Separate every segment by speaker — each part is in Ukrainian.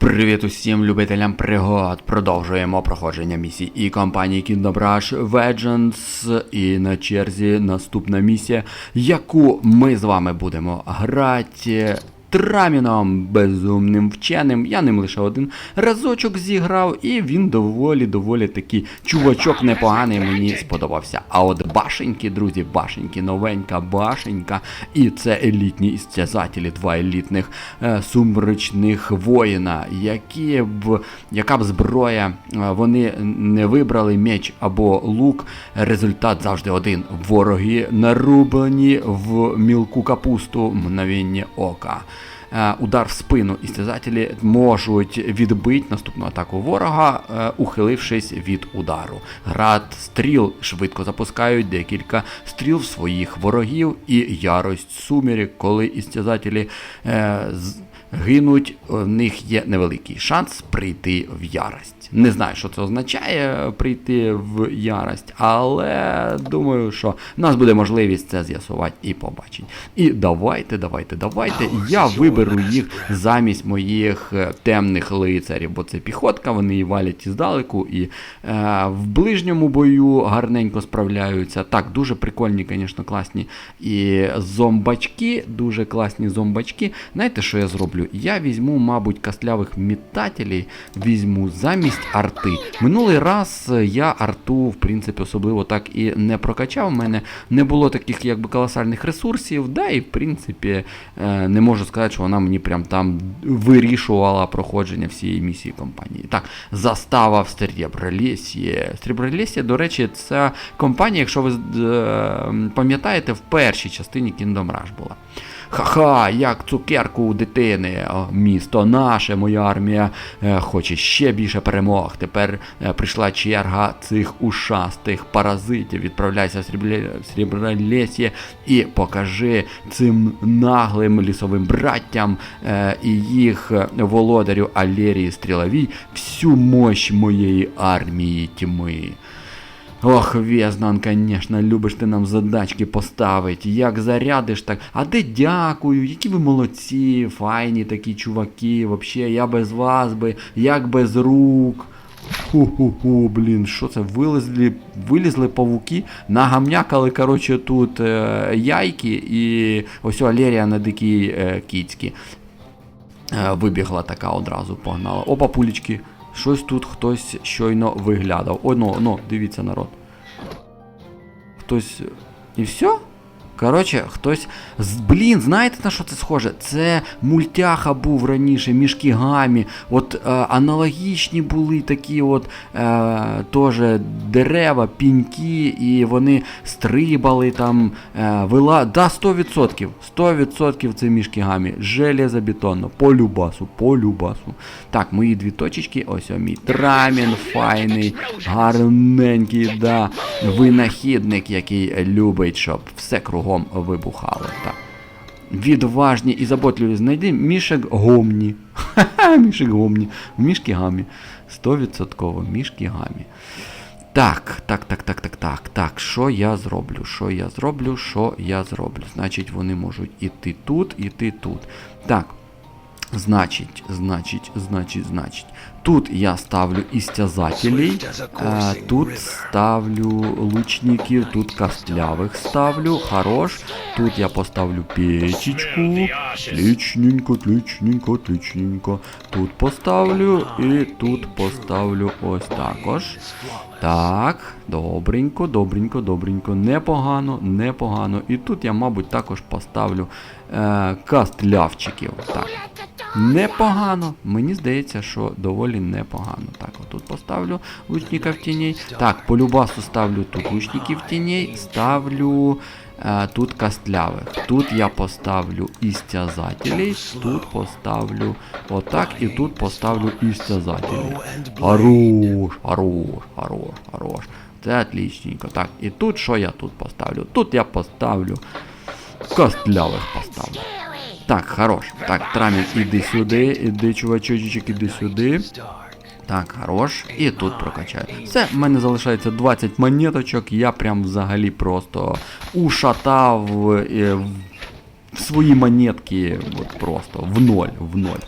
Speaker 1: Привіт усім любителям пригод. Продовжуємо проходження місій і компанії Kingdom Rush Vengeance. І на черзі наступна місія, яку ми з вами будемо грати. Траміном, безумним вченим. Я ним лише один разочок зіграв, і він доволі доволі такий чувачок непоганий мені сподобався. А от башеньки, друзі, башеньки, новенька башенька. І це елітні істязателі, два елітних е, сумрачних воїна, які б, яка б зброя е, вони не вибрали меч або лук. Результат завжди один. Вороги нарублені в мілку капусту мгновення ока. Е, Удар в спину істязателі можуть відбити наступну атаку ворога, е, ухилившись від удару. Град стріл швидко запускають декілька стріл в своїх ворогів і ярость сумірі, коли істязателі е, гинуть, в них є невеликий шанс прийти в ярость. Не знаю, що це означає прийти в ярость, але думаю, що в нас буде можливість це з'ясувати і побачити. І давайте, давайте, давайте. Я виберу їх замість моїх е, темних лицарів, бо це піхотка, вони і валять іздалеку, і е, в ближньому бою гарненько справляються. Так, дуже прикольні, звісно, класні і зомбачки, дуже класні зомбачки. Знаєте, що я зроблю? Я візьму, мабуть, костлявих метателей, візьму замість арти. Минулий раз е, я арту, в принципі, особливо так і не прокачав. У мене не було таких якби колосальних ресурсів, да, і в принципі е, не можу сказати, що вона мені прям там вирішувала проходження всієї місії компанії. Так, застава в Стрібролісі. Стрібролісі, до речі, це компанія, якщо ви е, пам'ятаєте, в першій частині Kingdom Rush була. Ха-ха, як цукерку у дитини. Місто наше, моя армія е, хоче ще більше перемог. Тепер е, прийшла черга цих ушастих паразитів. Відправляйся в в і покажи цим наглим лісовим браттям е, і їх володарю Алерії Стріловій всю мощь моєї армії тьми. Ох, Везнан, конечно, любиш ти нам задачки поставить. Як зарядиш так. А де дякую, які ви молодці, файні такі чуваки. Вообще, я без вас би, як без рук. Ху-ху-ху, блін, що це? Вилізли, вилізли павуки, нагамнякали, коротше, тут е, яйки і ось Алерія на дикій е, кіцькі. Е, вибігла така одразу, погнала. Опа, пулічки. Щось тут хтось щойно виглядав. О, ну, ну, дивіться, народ. Хтось. І все? Коротше, хтось. Блін, знаєте на що це схоже? Це мультяха був раніше, мішки гамі. От е, аналогічні були такі от е, теж дерева, піньки, і вони стрибали там, е, вила. Да, 100%. 100% це мішки гамі. Железобетонно. По любасу, по любасу. Так, мої дві точечки. Ось о, мій трамін файний, гарненький, да. Винахідник, який любить, щоб все кругом вибухало. Так. Відважні і заботливі знайди мішек гомні. Ха-ха, мішек гомні. Мішки гамі. 100% мішки гамі. Так, так, так, так, так, так, так. Що я зроблю? Що я зроблю? Що я зроблю? Значить, вони можуть іти тут, іти тут. Так. Значить, значить, значить, значить. Тут я ставлю істязателей, тут ставлю лучників, тут костлявих ставлю, хорош. Тут я поставлю печечку. Отличненько, отличненько, отличненько. Тут поставлю і тут поставлю ось також. Так, добренько, добренько, добренько. Непогано, непогано. І тут я, мабуть, також поставлю е, кастлявчиків. Так. Непогано. Мені здається, що доволі непогано. Так, отут поставлю лучників тіней. Так, по любасу ставлю тут лучників тіней, ставлю е, тут костлявих. Тут я поставлю істязателей, тут поставлю отак і тут поставлю істязателей. Хорош, хорош, хорош, хорош. Це отличненько. Так, і тут що я тут поставлю? Тут я поставлю костлявих поставлю. Так, хорош. Так, Трамін, іди сюди, іди, чувачочек, іди сюди. Так, хорош. І тут прокачаю. Все, в мене залишається 20 монеточок. Я прям взагалі просто ушатав е, свої монетки. От просто в ноль, в ноль.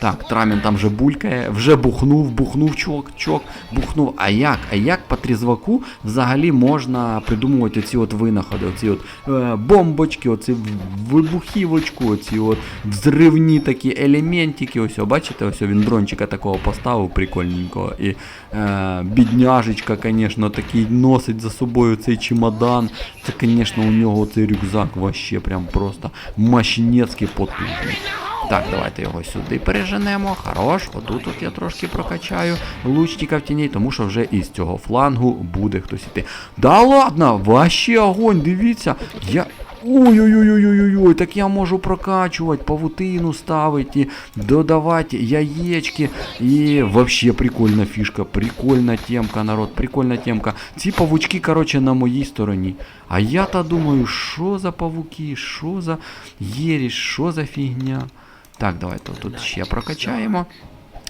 Speaker 1: Так, Трамін там вже булькає, вже бухнув, бухнув чок, чок, бухнув. А як? А як по трізваку взагалі можна придумувати оці от винаходи, оці от е, бомбочки, оці вибухівочку, оці от взривні такі елементики. Ось, бачите, ось він дрончика такого поставив прикольненького. І е, бідняжечка, звісно, такий носить за собою цей чемодан. Це, звісно, у нього цей рюкзак вообще прям просто мощнецький потужний. Так, давайте його сюди переженемо. Хорош. Отут от я трошки прокачаю лучника в тіней, тому що вже із цього флангу буде хтось іти. Да ладно, вообще огонь, дивіться. Я. Ой-ой-ой-ой-ой-ой, так я можу прокачувати, павутину ставити, додавати яєчки. І вообще прикольна фішка, прикольна темка, народ, прикольна темка. Ці павучки, короче, на моїй стороні. А я-то думаю, що за павуки, що за єріш, що за фігня. Так, давайте тут ще прокачаємо.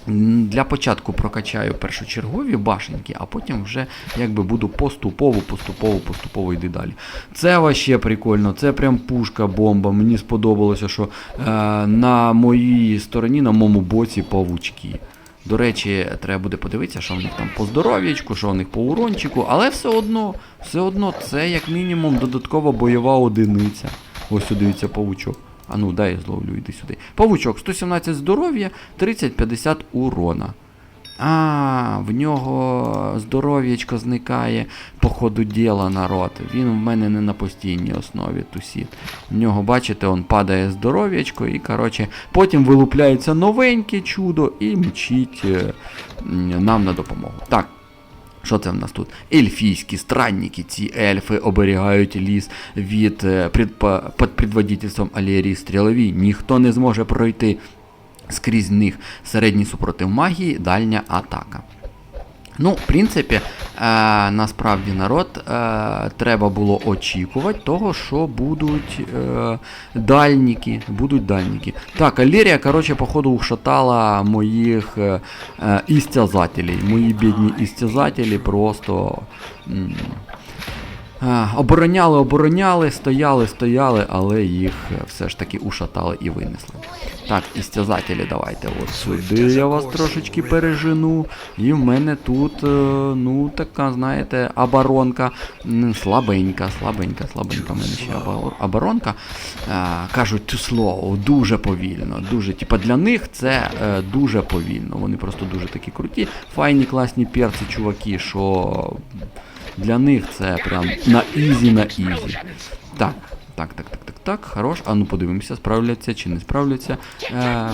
Speaker 1: Для початку прокачаю першочергові башеньки, а потім вже якби буду поступово, поступово, поступово йти далі. Це вообще прикольно, це прям пушка, бомба. Мені сподобалося, що е, на моїй стороні, на моєму боці павучки. До речі, треба буде подивитися, що в них там по здоров'ячку, що в них по урончику, але все одно, все одно це як мінімум додаткова бойова одиниця. Ось дивіться павучок. А ну, дай я зловлю, іди сюди. Павучок, 117 здоров'я, 30-50 урона. А, в нього здоров'ячко зникає по ходу діла народ. Він в мене не на постійній основі тусіт. В нього, бачите, он падає здоров'ячко і, коротше, потім вилупляється новеньке чудо і мчить е, нам на допомогу. Так. Що це в нас тут? Ельфійські странники, ці ельфи оберігають ліс від е, під предводительством Алєрії Стріловій. Ніхто не зможе пройти скрізь них середній супротив магії, дальня атака. Ну, в принципі, е, насправді народ е, треба було очікувати того, що будуть е, дальніки. Будуть дальніки. Так, Алірія, коротше, походу, ушатала моїх е, е, істязателей. Мої бідні істязателі просто. м, Обороняли, обороняли, стояли, стояли, але їх е, все ж таки ушатали і винесли. Так, істязателі, давайте от сюди я вас трошечки пережену. І в мене тут, е, ну, така, знаєте, оборонка слабенька, слабенька, слабенька в мене ще оборонка. Е, Кажуть, slow, дуже повільно. Дуже, типа для них це дуже повільно. Вони просто дуже такі круті, файні, класні перці, чуваки, що для них це прям на ізі, на ізі. Так, так, так, так, так, так, хорош. А ну подивимося, справляться чи не справляться. Е,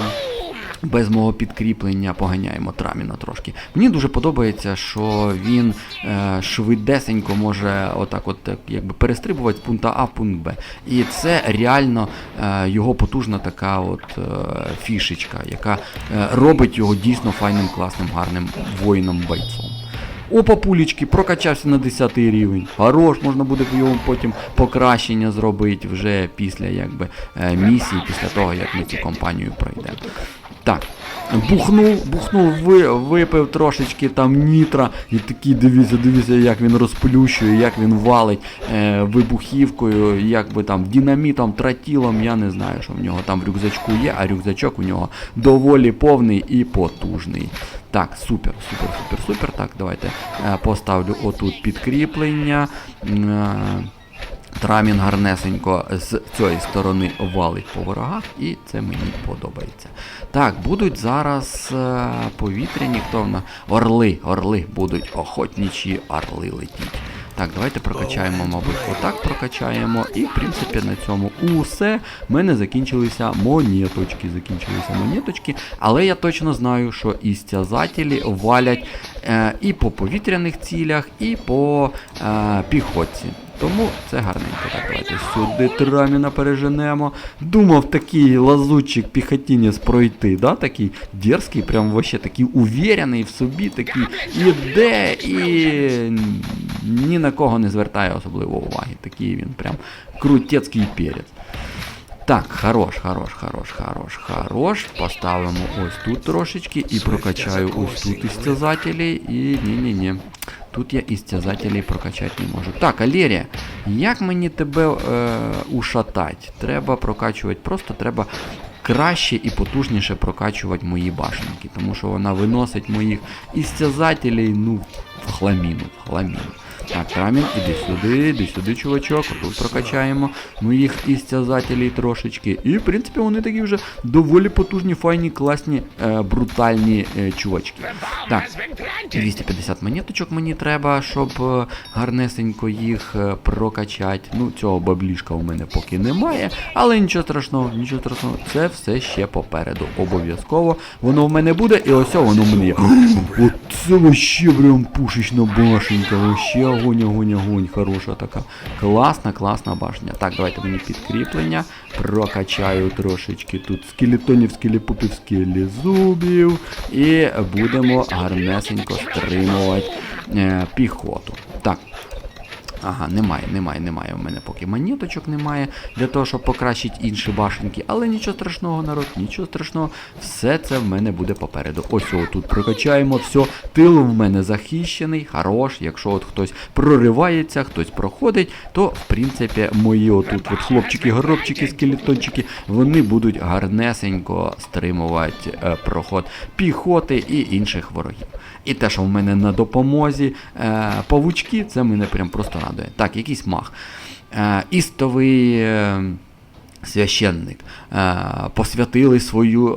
Speaker 1: без мого підкріплення поганяємо Траміна трошки. Мені дуже подобається, що він е, швидесенько може отак от якби перестрибувати з пункту А в пункт Б. І це реально е, його потужна така от е, фішечка, яка е, робить його дійсно файним, класним, гарним воїном-бойцом. Опа, пулічки, прокачався на 10 рівень. Хорош, можна буде йому потім покращення зробити вже після якби, е, місії, після того, як ми цю компанію пройдемо. Так. Бухнув, бухнув, ви, випив трошечки там нітра, і такий дивіться, дивіться, як він розплющує, як він валить е, вибухівкою, як би там динамітом, тротілом, я не знаю, що в нього там в рюкзачку є, а рюкзачок у нього доволі повний і потужний. Так, супер, супер, супер, супер. Так, давайте е, поставлю отут підкріплення. Е, Трамін гарнесенько з цієї сторони валить по ворогах, і це мені подобається. Так, будуть зараз е, повітряні, хто в нас? Орли, орли будуть охотничі орли летіть. Так, давайте прокачаємо, мабуть, отак прокачаємо. І, в принципі, на цьому усе. В мене закінчилися монеточки. Закінчилися монеточки. Але я точно знаю, що істязателі валять е, і по повітряних цілях, і по е, піхотці. Тому це гарненько. Так, давайте сюди траміна переженемо. Думав такий лазучик піхотінець пройти, да? такий дерзкий, прям вообще такий уверений в собі, такий іде і ні на кого не звертає особливо уваги. Такий він прям крутецький перець. Так, хорош, хорош, хорош, хорош, хорош. Поставимо ось тут трошечки і прокачаю ось тут істязателей. І ні-ні-ні. Тут я істязателей прокачати не можу. Так, Алерія, як мені тебе е, ушатати? Треба прокачувати, просто треба краще і потужніше прокачувати мої башенки, тому що вона виносить моїх істязателей, ну, в хламіну, в хламіну. Так, Трамін, іди сюди, іди сюди, чувачок. Тут прокачаємо моїх істязателей трошечки. І, в принципі, вони такі вже доволі потужні, файні, класні, е, брутальні е, чувачки. Так, 250 монеточок мені треба, щоб е, гарнесенько їх е, прокачати. Ну, цього баблішка у мене поки немає, але нічого страшного, нічого страшного. Це все ще попереду. Обов'язково воно в мене буде, і ось воно в мене є. Оце вообще прям пушечна башенька. Вообще огонь, огонь, огонь. Хороша така. Класна, класна башня. Так, давайте мені підкріплення. Прокачаю трошечки тут скелетонів, скелепупів, скелезубів. І будемо гарнесенько стримувати е, піхоту. Так. Ага, немає, немає, немає. У мене поки монеточок немає для того, щоб покращити інші башенки. Але нічого страшного, народ, нічого страшного. Все це в мене буде попереду. Ось о, тут прокачаємо все. Тил в мене захищений, хорош. Якщо от хтось проривається, хтось проходить, то в принципі мої отут от хлопчики, горобчики, скелетончики, вони будуть гарнесенько стримувати е, проход піхоти і інших ворогів. І те, що в мене на допомозі е, павучки, це мене прям просто радує. Так, якийсь мах. Е, істовий. Е, Священник е, посвятили свою,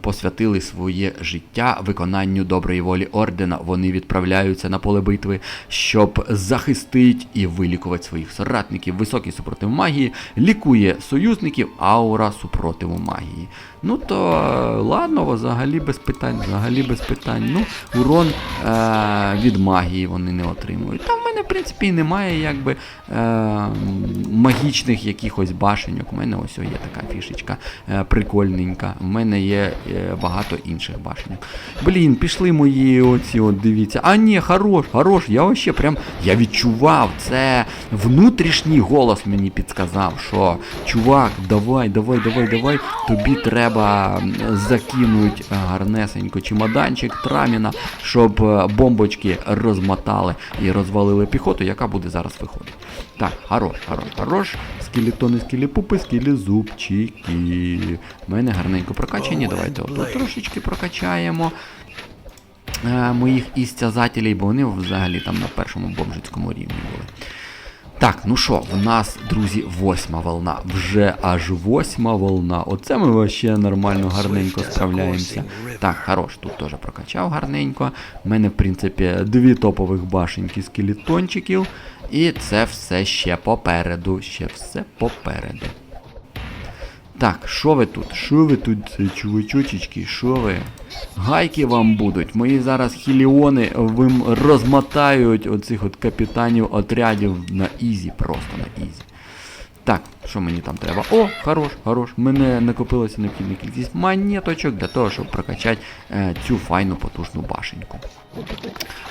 Speaker 1: посвятили своє життя виконанню доброї волі ордена. Вони відправляються на поле битви, щоб захистити і вилікувати своїх соратників. Високий супротив магії лікує союзників, аура супротиву магії. Ну то е, ладно, взагалі без питань, взагалі без питань. Ну, урон е, від магії вони не отримують. Там в мене, в принципі, немає якби е, магічних якихось башеньок. У мене ось є така фішечка е, прикольненька. У мене є е, багато інших башеньок. Блін, пішли мої оці, от дивіться. А ні, хорош, хорош. Я вообще прям я відчував. Це внутрішній голос мені підсказав, що чувак, давай, давай, давай, давай. Тобі треба м, закинуть е, гарнесенько чемоданчик траміна, щоб е, бомбочки розмотали і розвалили піхоту, яка буде зараз виходити. Так, хорош, хорош, хорош. Скелетони, скелепупи, скелезубчики. У мене гарненько прокачані. Давайте отут трошечки прокачаємо е, моїх істязателів, бо вони взагалі там на першому бомжицькому рівні були. Так, ну що, в нас, друзі, восьма волна. Вже аж восьма волна. Оце ми вообще нормально, гарненько справляємося. Так, хорош, тут теж прокачав гарненько. У мене, в принципі, дві топових башеньки скелетончиків. І це все ще попереду. Ще все попереду. Так, що ви тут? Що ви тут, е, чувачочечки, що ви? Гайки вам будуть. Мої зараз хіліони вим розмотають оцих от капітанів отрядів на ізі, просто на ізі. Так, що мені там треба? О, хорош, хорош. Мене накопилася необхідна кількість монеточок для того, щоб прокачати е, цю файну потужну башеньку.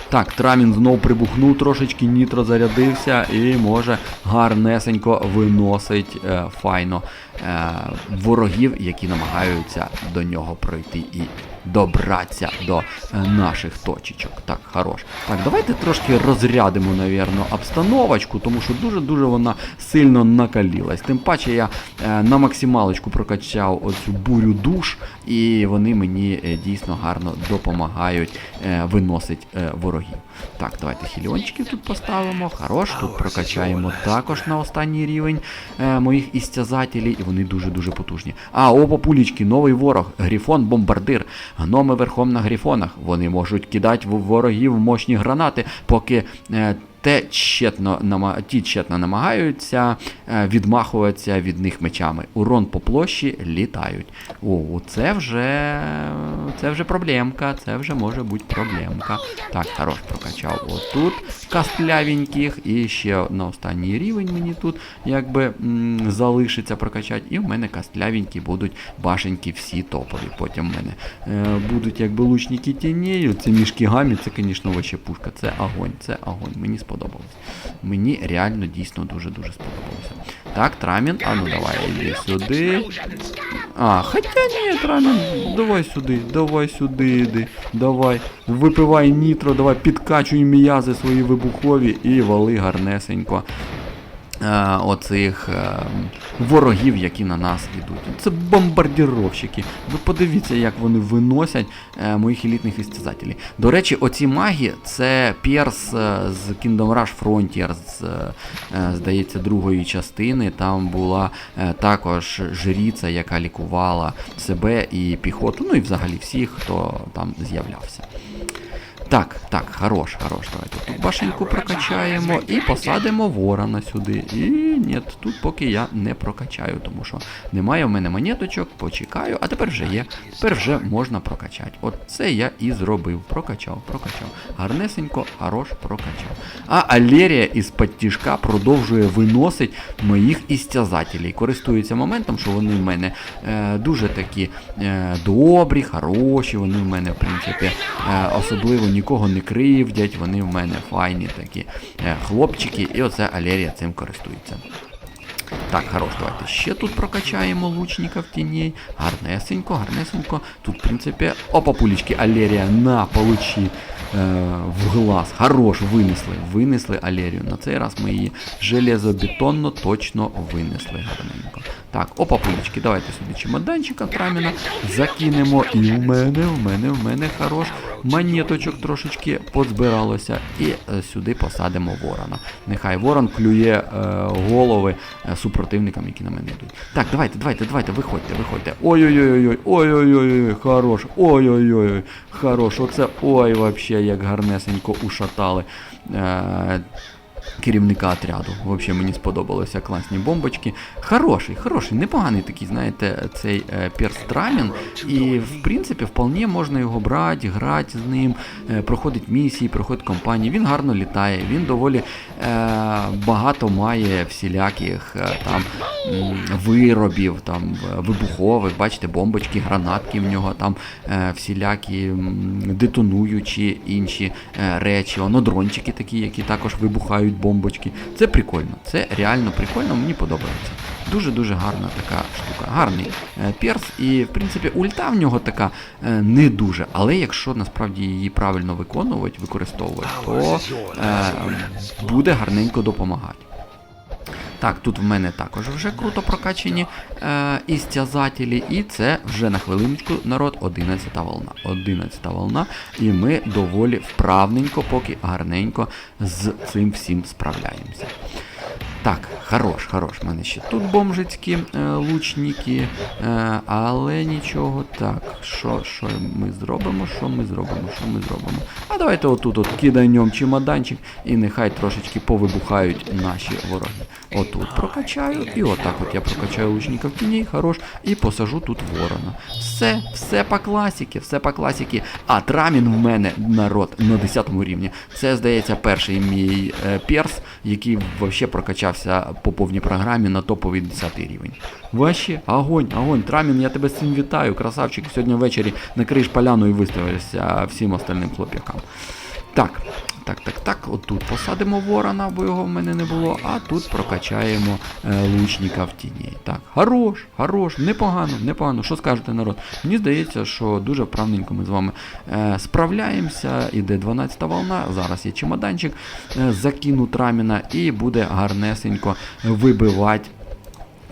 Speaker 1: Так, Трамін знов прибухнув трошечки, нітро зарядився і може гарнесенько виносить е, файно е, ворогів, які намагаються до нього пройти і добратися до е, наших точечок. Так, хорош. Так, давайте трошки розрядимо, навірно, обстановочку, тому що дуже-дуже вона сильно накалілась. Тим паче я е, на максималочку прокачав оцю бурю душ, і вони мені е, дійсно гарно допомагають виносити ворогів. Так, давайте хіліончиків тут поставимо. Хорош, тут прокачаємо також на останній рівень е, моїх істязателів, і вони дуже-дуже потужні. А, опа, пулічки, новий ворог, грифон, бомбардир. Гноми верхом на грифонах. Вони можуть кидати в ворогів мощні гранати, поки. Е, те тщетно, ті тщетно намагаються е, відмахуватися від них мечами. Урон по площі літають. О, це вже це вже проблемка, це вже може бути проблемка. Так, хорош прокачав отут кастлявеньких, і ще на останній рівень мені тут якби залишиться прокачати. І в мене кастлявенькі будуть башеньки всі топові. Потім в мене е, будуть якби лучники тінею. Це мішкігамі, це, звісно, вообще пушка. Це огонь, це огонь. Мені сподобалось. Мені реально дійсно дуже-дуже сподобалося. Так, Трамін, а ну давай, іди сюди. А, хоча ні, Трамін, давай сюди, давай сюди, іди, давай. Випивай нітро, давай підкачуй м'язи свої вибухові і вали гарнесенько оцих е, ворогів, які на нас йдуть. Це бомбардіровщики. Ви подивіться, як вони виносять е, моїх елітних істязателів. До речі, оці маги це Перс е, з Kingdom Rush Frontier, з, е, е, здається, другої частини. Там була е, також жріця, яка лікувала себе і піхоту, ну і взагалі всіх, хто там з'являвся. Так, так, хорош, хорош. Давайте тут башеньку прокачаємо і посадимо ворона сюди. І ні, тут поки я не прокачаю, тому що немає в мене монеточок, почекаю, а тепер вже є. Тепер вже можна прокачати. От це я і зробив. Прокачав, прокачав. Гарнесенько, хорош, прокачав. А Алерія із підтіжка продовжує виносить моїх істязателів. Користується моментом, що вони в мене е, дуже такі е, добрі, хороші, вони в мене, в принципі, е, особливо нікого не кривдять, вони в мене файні такі е, хлопчики, і оце Алерія цим користується. Так, хорош, давайте ще тут прокачаємо лучника в тіні. Гарнесенько, гарнесенько. Тут, в принципі, опа, пулечки, Алерія, на, получи е, в глаз. Хорош, винесли. Винесли Алерію. На цей раз ми її железобетонно точно винесли гарненько. Так, опа, пулечки, давайте сюди чемоданчика Траміна закинемо. І в мене, в мене, в мене хорош. Монеточок трошечки позбиралося. І е, сюди посадимо ворона. Нехай ворон клює е, голови е, супротивникам, які на мене йдуть. Так, давайте, давайте, давайте, виходьте, виходьте. Ой-ой-ой, ой-ой-ой, хорош, ой-ой-ой, хорош. Оце ой, вообще, як гарнесенько ушатали. Е, керівника отряду. Взагалі мені сподобалося класні бомбочки. Хороший, хороший, непоганий такий, знаєте, цей е, перстрамін. І в принципі, вполне можна його брати, грати з ним, е, проходить місії, проходить кампанії. Він гарно літає, він доволі е, багато має всіляких е, там виробів, там вибухових, бачите, бомбочки, гранатки в нього, там е, всілякі детонуючі інші е, речі, воно дрончики такі, які також вибухають бомбочки. Це прикольно, це реально прикольно, мені подобається. Дуже-дуже гарна така штука. Гарний е, перс, і в принципі ульта в нього така е, не дуже, але якщо насправді її правильно виконувати, використовувати, то е, буде гарненько допомагати. Так, тут в мене також вже круто прокачені е, істязателі, і це вже на хвилиночку народ 11 волна. 11 волна, і ми доволі вправненько, поки гарненько з цим всім справляємося. Так, хорош, хорош. У мене ще тут бомжицькі е, лучники, е, але нічого. Так, що, що ми зробимо? Що ми зробимо? Що ми зробимо? А давайте отут от киданем чемоданчик і нехай трошечки повибухають наші вороги. Отут прокачаю, і отак от я прокачаю лучника в тіні, хорош, і посажу тут ворона. Все, все по класіки, все по класіки. А трамін в мене народ на 10 рівні. Це, здається, перший мій е, перс, який взагалі прокачався по повній програмі на топовий 10 рівень. Вообще, огонь, огонь, Трамін, я тебе з цим вітаю, красавчик. Сьогодні ввечері накриєш поляну і виставишся всім остальним хлоп'якам. Так, так, так, так, отут посадимо ворона, бо його в мене не було, а тут прокачаємо е, лучника в тіні. Так, хорош, хорош, непогано, непогано. Що скажете, народ? Мені здається, що дуже вправненько ми з вами е, справляємося. Іде 12-та волна, зараз є чемоданчик, е, закину траміна і буде гарнесенько вибивати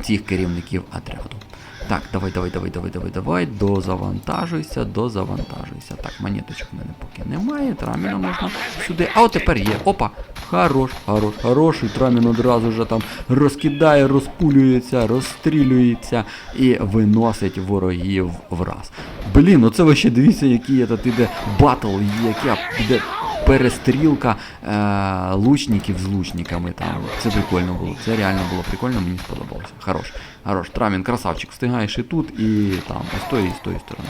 Speaker 1: цих керівників отряду. Так, давай, давай, давай, давай, давай, давай, дозавантажуйся, дозавантажуйся. Так, монеточок в мене поки немає, траміна можна сюди. А от тепер є. Опа! Хорош, хорош, хороший трамін одразу ж там розкидає, розпулюється, розстрілюється і виносить ворогів враз. Блін, оце ви ще дивіться, який этот іде батл, яка іде перестрілка е, лучників з лучниками. Там. Це прикольно було. Це реально було прикольно, мені сподобалося. Хорош. Хорош, Трамін, красавчик, встигаєш і тут, і там, з тої, і з тої сторони.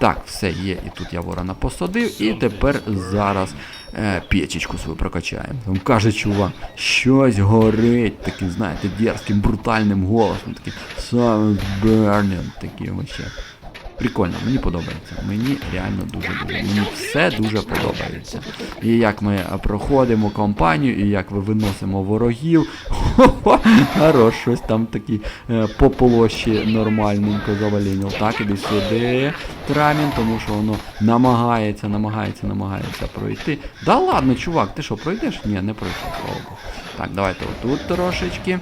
Speaker 1: Так, все є, і тут я ворона посадив, і тепер зараз е, печечку свою прокачаємо. Там каже чувак, щось горить, таким, знаєте, дерзким, брутальним голосом, такий Sound burning, такий вообще. Прикольно, мені подобається. Мені реально дуже-дуже. Мені все дуже подобається. І як ми е, проходимо кампанію, і як ви виносимо ворогів. Хо-хо, Хорош, щось там такі е, по площі нормальненько заваління. Так, іди сюди. Трамін, тому що воно намагається, намагається, намагається пройти. Да ладно, чувак, ти що, пройдеш? Ні, не пройшов, слава. Так, давайте отут трошечки.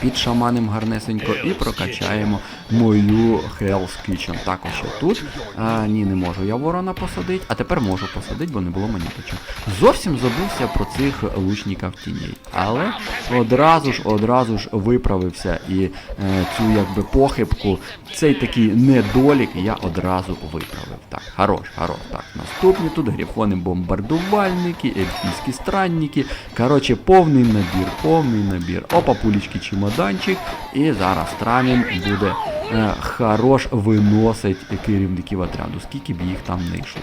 Speaker 1: Підшаманим гарнесенько і прокачаємо мою Hell's Kitchen. Також ще тут. А, ні, не можу я ворона посадити, а тепер можу посадити, бо не було мені монеточок. Зовсім забувся про цих лучників тіней. Але одразу ж, одразу ж виправився і е, цю якби похибку, цей такий недолік я одразу виправив. Так, хорош, хорош. Так, наступні тут грифони бомбардувальники, ельфійські странники. Коротше, повний набір, повний набір. Опа, пулічки, чемоданчик. І зараз Трамін буде хорош виносить керівників отряду, скільки б їх там не йшло.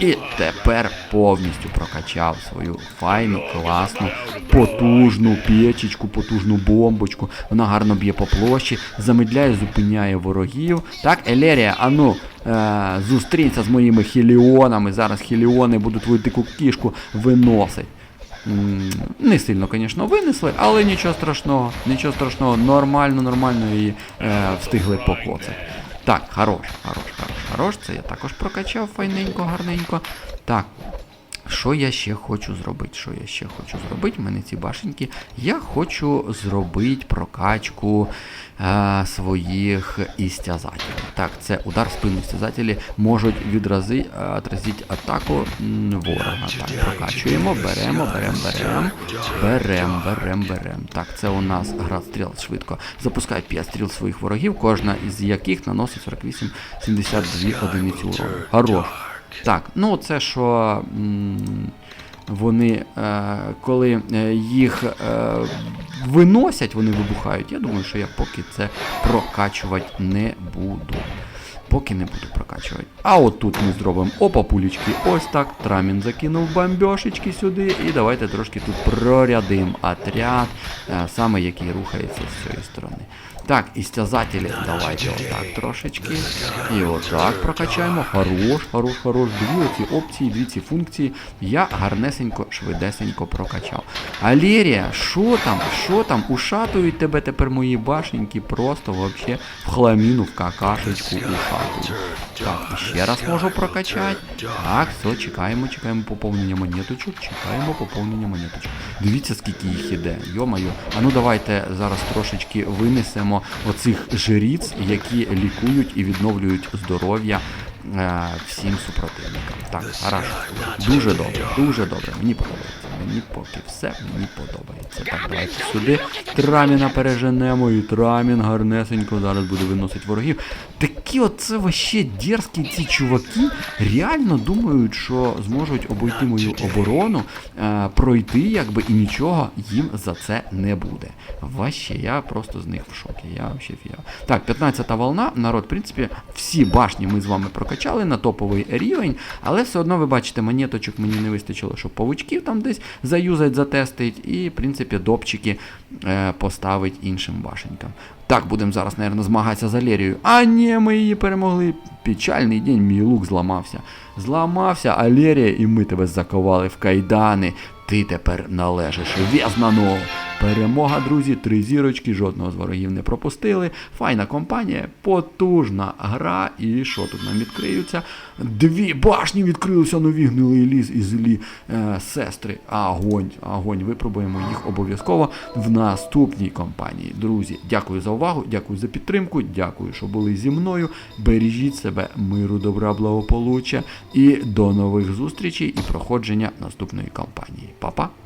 Speaker 1: І тепер повністю прокачав свою файну, класну, потужну печечку, потужну бомбочку. Вона гарно б'є по площі, замедляє, зупиняє ворогів. Так, Елерія, ану, е, зустрінься з моїми хіліонами. Зараз хіліони будуть твою дику кішку виносить. Не сильно, звісно, винесли, але нічого страшного, нічого страшного, нормально, нормально її е, встигли покоцати. Так, хорош, хорош, хорош, хорош. Це я також прокачав файненько, гарненько. Так. Що я ще хочу зробити? Що я ще хочу зробити? У мене ці башеньки. Я хочу зробити прокачку е, своїх істязателів. Так, це удар спину істязателі можуть відрази, е, отразити атаку ворога. Так, прокачуємо, беремо, беремо, беремо. Беремо, беремо, беремо. Так, це у нас град стріл швидко. Запускають 5 стріл своїх ворогів, кожна із яких наносить 48-72 одиниці урону. Хорош. Так, ну це що вони, е, коли е, їх е, виносять, вони вибухають. Я думаю, що я поки це прокачувати не буду. Поки не буду прокачувати. А от тут ми зробимо опа пулічки. Ось так. Трамін закинув бомбьошечки сюди. І давайте трошки тут прорядимо отряд, саме який рухається з цієї сторони. Так, істязателі, давайте отак трошечки. І отак прокачаємо. Хорош, хорош, хорош. Дві оці опції, дві ці функції. Я гарнесенько, швидесенько прокачав. Алерія, що там? Що там? Ушатують тебе тепер мої башеньки, просто вообще в хламіну, в какашечку ушатують. Так, і ще раз можу прокачати. Так, все, чекаємо, чекаємо поповнення монеточок, чекаємо поповнення монеточок. Дивіться, скільки їх іде. Йо-моє. А ну давайте зараз трошечки винесемо оцих жріць, які лікують і відновлюють здоров'я е, всім супротивникам. Так, гараж. Дуже добре, дуже добре. Мені подобається. Мені поки все мені подобається. Так, давайте сюди. Траміна переженемо, і трамін гарнесенько зараз буде виносити ворогів. Такі оце вообще дерзкі ці чуваки реально думають, що зможуть обійти мою оборону, е, пройти, якби і нічого їм за це не буде. Вообще, я просто з них в шокі. Я вообще фіга. Так, 15-та волна. Народ, в принципі, всі башні ми з вами прокачали на топовий рівень, але все одно ви бачите, монеточок мені не вистачило, щоб павучків там десь заюзать, затестить, і, в принципі, допчики е, поставить іншим башенькам. Так, будемо зараз, мабуть, змагатися з Алерією. А ні, ми її перемогли. Печальний день, мій лук зламався. Зламався Алерія, і ми тебе заковали в кайдани. Ти тепер належиш В'язнану. Перемога, друзі, три зірочки, жодного з ворогів не пропустили. Файна компанія, потужна гра. І що тут нам відкриються? Дві башні відкрилися, нові гнилий ліс і злі е, сестри. Агонь, агонь. Випробуємо їх обов'язково в наступній компанії. Друзі, дякую за увагу, дякую за підтримку, дякую, що були зі мною. Бережіть себе, миру, добра, благополуччя і до нових зустрічей і проходження наступної кампанії. Па-па!